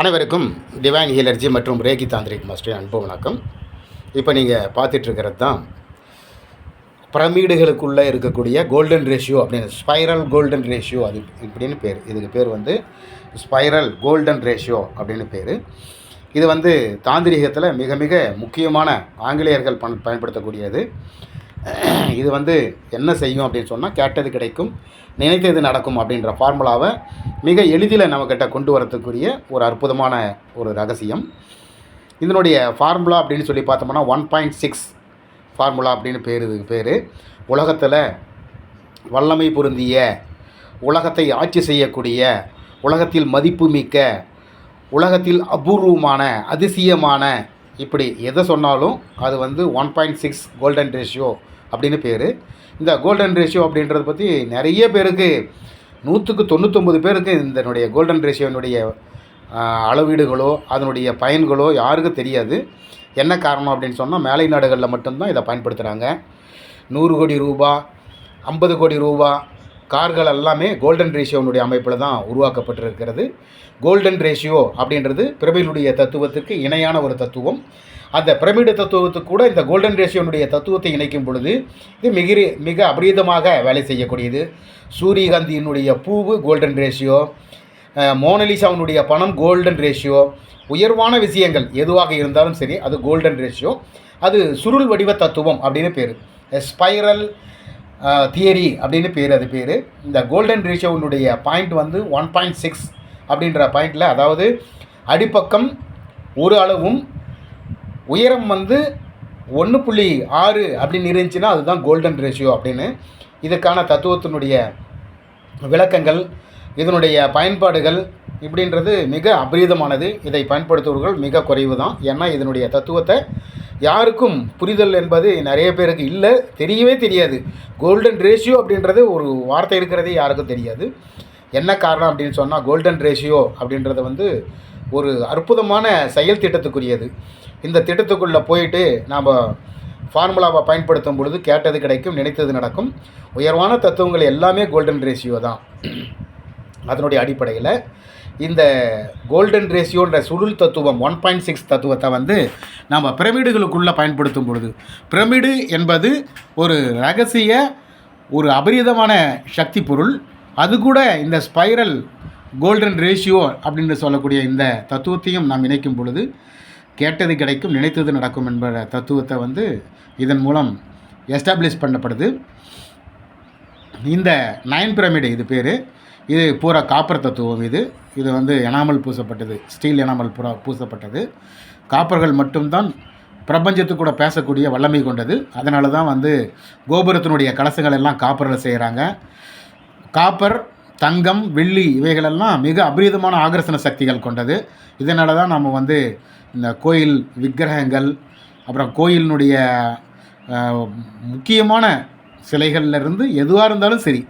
அனைவருக்கும் டிவைன் ஹீலர்ஜி மற்றும் Reiki tantric master அன்பு வணக்கம். இப்போ நீங்கள் பார்த்துட்ருக்கிறது தான் பிரமிடுகளுக்குள்ளே இருக்கக்கூடிய கோல்டன் ரேஷியோ அப்படின்னு ஸ்பைரல் கோல்டன் ரேஷியோ அது இப்படின்னு பேர். இதுக்கு பேர் வந்து ஸ்பைரல் கோல்டன் ரேஷியோ அப்படின்னு பேர். இது வந்து தாந்திரிகத்தில் மிக மிக முக்கியமான ஆங்கிலேயர்கள் பண் பயன்படுத்தக்கூடியது. இது வந்து என்ன செய்யும் அப்படின்னு சொன்னால் கேட்டது கிடைக்கும். நினைத்தது நடக்கும் அப்படின்ற ஃபார்முலாவை மிக எளிதில் நம்மக்கிட்ட கொண்டு வரத்துக்குரிய ஒரு அற்புதமான ஒரு ரகசியம். இதனுடைய ஃபார்முலா அப்படின்னு சொல்லி பார்த்தோம்னா ஒன் பாயிண்ட் சிக்ஸ் ஃபார்முலா அப்படின்னு பேர் இதுக்கு பேர். உலகத்தில் வல்லமை பொருந்திய உலகத்தை ஆட்சி செய்யக்கூடிய உலகத்தில் மதிப்புமிக்க உலகத்தில் அபூர்வமான அதிசயமான இப்படி எதை சொன்னாலும் அது வந்து one point six golden ratio அப்படின்னு பேர். இந்த கோல்டன் ரேஷியோ அப்படின்றத பற்றி நிறைய பேருக்கு நூற்றுக்கு தொண்ணூத்தொம்பது பேருக்கு இதனுடைய கோல்டன் ரேஷியோனுடைய அளவீடுகளோ அதனுடைய பயன்களோ யாருக்கும் தெரியாது. என்ன காரணம் அப்படின்னு சொன்னால் மேலை நாடுகளில் மட்டும்தான் இதை பயன்படுத்துகிறாங்க நூறு கோடி ரூபா ஐம்பது கோடி ரூபா கார்கள் எல்லாமே கோல்டன் ரேஷியோனுடைய அமைப்பில் தான் உருவாக்கப்பட்டிருக்கிறது. கோல்டன் ரேஷியோ அப்படின்றது பிரமிடுடைய தத்துவத்துக்கு இணையான ஒரு தத்துவம். அந்த பிரமிடு தத்துவத்துக்கு கூட இந்த கோல்டன் ரேஷியோனுடைய தத்துவத்தை இணைக்கும் பொழுது இது மிக மிக அபரீதமாக வேலை செய்யக்கூடியது. சூரியகாந்தியினுடைய பூவு கோல்டன் ரேஷியோ மோனலிசாவினுடைய பணம் கோல்டன் ரேஷியோ உயர்வான விஷயங்கள் எதுவாக இருந்தாலும் சரி அது கோல்டன் ரேஷியோ அது சுருள் வடிவ தத்துவம் அப்படின்னு பேர். ஸ்பைரல் தியரி அப்படின்னு பேர் அது பேர். இந்த கோல்டன் ரேஷியோனுடைய பாயிண்ட் வந்து ஒன் பாயிண்ட் சிக்ஸ் அப்படின்ற பாயிண்டில் அதாவது அடிப்பக்கம் ஒரு அளவும் உயரம் வந்து ஒன்று புள்ளி ஆறு அப்படின்னு இருந்துச்சுன்னா அதுதான் கோல்டன் ரேஷியோ அப்படின்னு. இதுக்கான தத்துவத்தினுடைய விளக்கங்கள் இதனுடைய பயன்பாடுகள் இப்படின்றது மிக அபரீதமானது. இதை பயன்படுத்துபவர்கள் மிக குறைவு தான் ஏன்னா இதனுடைய தத்துவத்தை யாருக்கும் புரிதல் என்பது நிறைய பேருக்கு இல்லை. தெரியவே தெரியாது. கோல்டன் ரேஷியோ அப்படின்றது ஒரு வார்த்தை இருக்கிறதே யாருக்கும் தெரியாது. என்ன காரணம் அப்படின்னு சொன்னால் கோல்டன் ரேஷியோ அப்படின்றது வந்து ஒரு அற்புதமான செயல் திட்டத்துக்குரியது. இந்த திட்டத்துக்குள்ளே போயிட்டு நாம் ஃபார்முலாவை பயன்படுத்தும் பொழுது கேட்டது கிடைக்கும் நினைத்தது நடக்கும். உயர்வான தத்துவங்கள் எல்லாமே கோல்டன் ரேஷியோ தான். அதனுடைய அடிப்படையில் இந்த கோல்டன் ரேஷியோன்ற சுருள் தத்துவம் ஒன் பாயிண்ட் சிக்ஸ் தத்துவத்தை வந்து நம்ம பிரமிடுகளுக்குள்ளே பயன்படுத்தும் பொழுது பிரமிடு என்பது ஒரு ரகசிய ஒரு அபரிதமான சக்தி பொருள். அது கூட இந்த ஸ்பைரல் கோல்டன் ரேஷியோ அப்படின்னு சொல்லக்கூடிய இந்த தத்துவத்தையும் நாம் இணைக்கும் பொழுது கேட்டது கிடைக்கும் நினைத்தது நடக்கும் என்பத தத்துவத்தை வந்து இதன் மூலம் எஸ்டாப்ளிஷ் பண்ணப்படுது. இந்த நயன் பிரமிடு இது பேர். இது பூரா காப்பர் தத்துவம் இது. இது வந்து எனாமல் பூசப்பட்டது. ஸ்டீல் எனாமல் பூரா பூசப்பட்டது. காப்பர்கள் மட்டும்தான் பிரபஞ்சத்து கூட பேசக்கூடிய வல்லமை கொண்டது. அதனால தான் வந்து கோபுரத்தினுடைய கலசங்கள் எல்லாம் காப்பரில் செய்கிறாங்க காப்பர் தங்கம் வெள்ளி இவைகளெல்லாம் மிக அபரீதமான ஆகர்ஷண சக்திகள் கொண்டது. இதனால தான் நம்ம வந்து இந்த கோயில் விக்கிரகங்கள் அப்புறம் கோயிலினுடைய முக்கியமான சிலைகள்லேருந்து எதுவாக இருந்தாலும் சரி.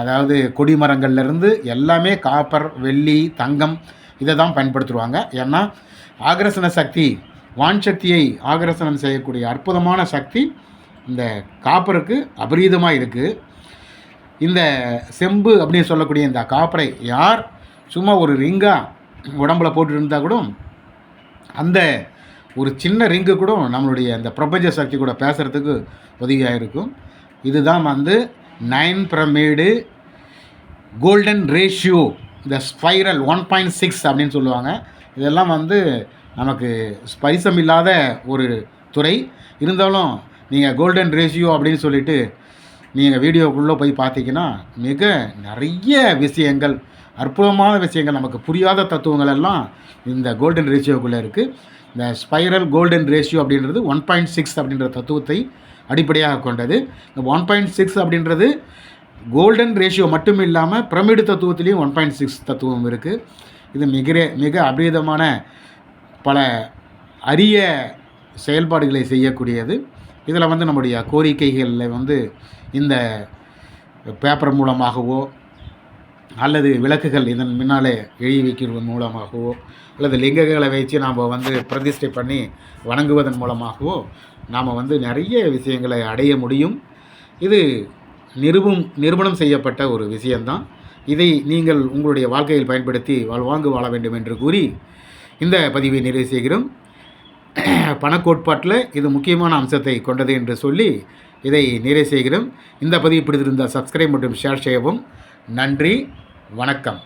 அதாவது கொடிமரங்கள்லேருந்து எல்லாமே காப்பர் வெள்ளி தங்கம் இதை தான் பயன்படுத்துவாங்க. ஏன்னா ஆகரசன சக்தி வான் சக்தியை ஆகரசனம் செய்யக்கூடிய அற்புதமான சக்தி இந்த காப்பருக்கு அபரீதமாக இருக்குது இந்த செம்பு அப்படின்னு சொல்லக்கூடிய இந்த காப்பரை யார் சும்மா ஒரு ரிங்காக உடம்புல போட்டுருந்தால் கூட அந்த ஒரு சின்ன ரிங்கு கூட நம்மளுடைய அந்த பிரபஞ்ச சக்தி கூட பேசுகிறதுக்கு உதவியாக இருக்கும் இதுதான் வந்து நைன் பிரமேடு கோல்டன் ரேஷியோ இந்த ஸ்பைரல் ஒன் பாயிண்ட் சிக்ஸ் அப்படின்னு சொல்லுவாங்க. இதெல்லாம் வந்து நமக்கு ஸ்பரிசம் இல்லாத ஒரு துறை. இருந்தாலும் நீங்கள் கோல்டன் ரேஷியோ அப்படின்னு சொல்லிட்டு நீங்கள் வீடியோக்குள்ளே போய் பார்த்தீங்கன்னா மிக நிறைய விஷயங்கள் அற்புதமான விஷயங்கள் நமக்கு புரியாத தத்துவங்கள் எல்லாம் இந்த கோல்டன் ரேஷியோக்குள்ளே இருக்குது இந்த ஸ்பைரல் கோல்டன் ரேஷியோ அப்படின்றது ஒன் பாயிண்ட் சிக்ஸ் அப்படின்ற தத்துவத்தை அடிப்படையாக கொண்டது. இந்த ஒன் பாயிண்ட் சிக்ஸ் அப்படின்றது கோல்டன் ரேஷியோ மட்டும் இல்லாமல் பிரமிடு தத்துவத்திலையும் ஒன் பாயிண்ட் சிக்ஸ் தத்துவம் இருக்குது இது மிக மிக அபரீதமான பல அரிய செயல்பாடுகளை செய்யக்கூடியது. இதில் வந்து நம்முடைய கோரிக்கைகளில் வந்து இந்த பேப்பர் மூலமாகவோ அல்லது விளக்குகள் இதன் முன்னாலே எழுதி வைக்கிறது மூலமாகவோ அல்லது லிங்கங்களை வச்சு நாம் வந்து பிரதிஷ்டை பண்ணி வணங்குவதன் மூலமாகவோ நாம் வந்து நிறைய விஷயங்களை அடைய முடியும். இது நிரூபம் நிரூபணம் செய்யப்பட்ட ஒரு விஷயந்தான் இதை நீங்கள் உங்களுடைய வாழ்க்கையில் பயன்படுத்தி வாழ்வாங்கு வாழ வேண்டும் என்று கூறி இந்த பதிவை நிறைவு செய்கிறோம். பணக்கோட்பாட்டில் இது முக்கியமான அம்சத்தை கொண்டது என்று சொல்லி இதை நிறைவு செய்கிறோம். இந்த பதிவு பிடித்திருந்தால் சப்ஸ்கிரைப் மற்றும் ஷேர் செய்யவும். நன்றி. வணக்கம்.